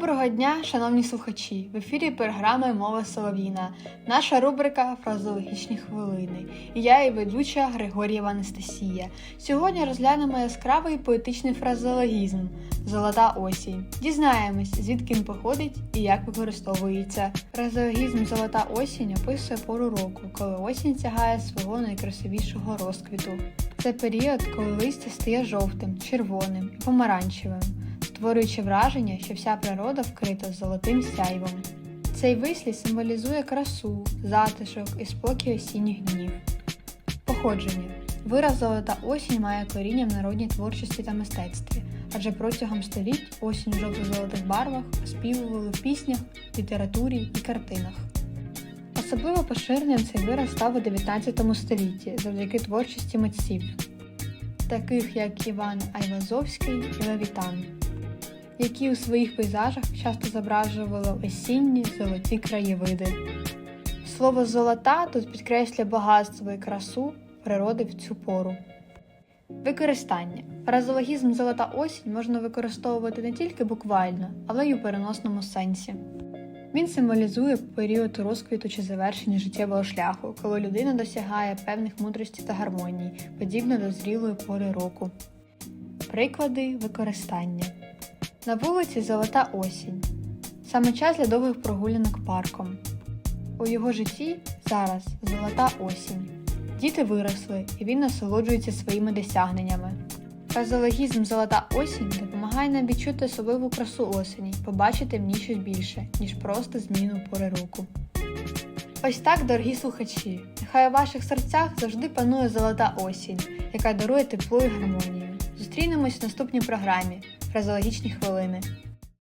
Доброго дня, шановні слухачі! В ефірі програми Мова Солов'їна, наша рубрика Фразологічні хвилини. І я і ведуча Григор'єва Анастасія. Сьогодні розглянемо яскравий поетичний фразеологізм Золота осінь. Дізнаємось, звідки він походить і як використовується. Фразеологізм Золота осінь описує пору року, коли осінь сягає свого найкрасивішого розквіту. Це період, коли листя стає жовтим, червоним і помаранчевим створюючи враження, що вся природа вкрита золотим сяйвом. Цей вислів символізує красу, затишок і спокій осінніх днів. Походження. Вираз золота осінь має коріння в народній творчості та мистецтві, адже протягом століть осінь у жовто-золотих барвах оспівували в піснях, літературі і картинах. Особливо поширеним цей вираз став у 19 столітті завдяки творчості митців, таких як Іван Айвазовський і Левітан які у своїх пейзажах часто зображували осінні золоті краєвиди. Слово золота тут підкреслює багатство і красу природи в цю пору. Використання. Фразологізм золота осінь можна використовувати не тільки буквально, але й у переносному сенсі. Він символізує період розквіту чи завершення життєвого шляху, коли людина досягає певних мудрості та гармонії, подібно до зрілої пори року. Приклади використання. На вулиці золота осінь. Саме час для довгих прогулянок парком. У його житті зараз золота осінь. Діти виросли, і він насолоджується своїми досягненнями. Фразеологізм Золота осінь допомагає нам відчути особливу красу осені, побачити в ній щось більше, ніж просто зміну пори року. Ось так, дорогі слухачі, нехай у ваших серцях завжди панує золота осінь, яка дарує тепло і гармонію. Зустрінемось в наступній програмі фразеологічні хвилини.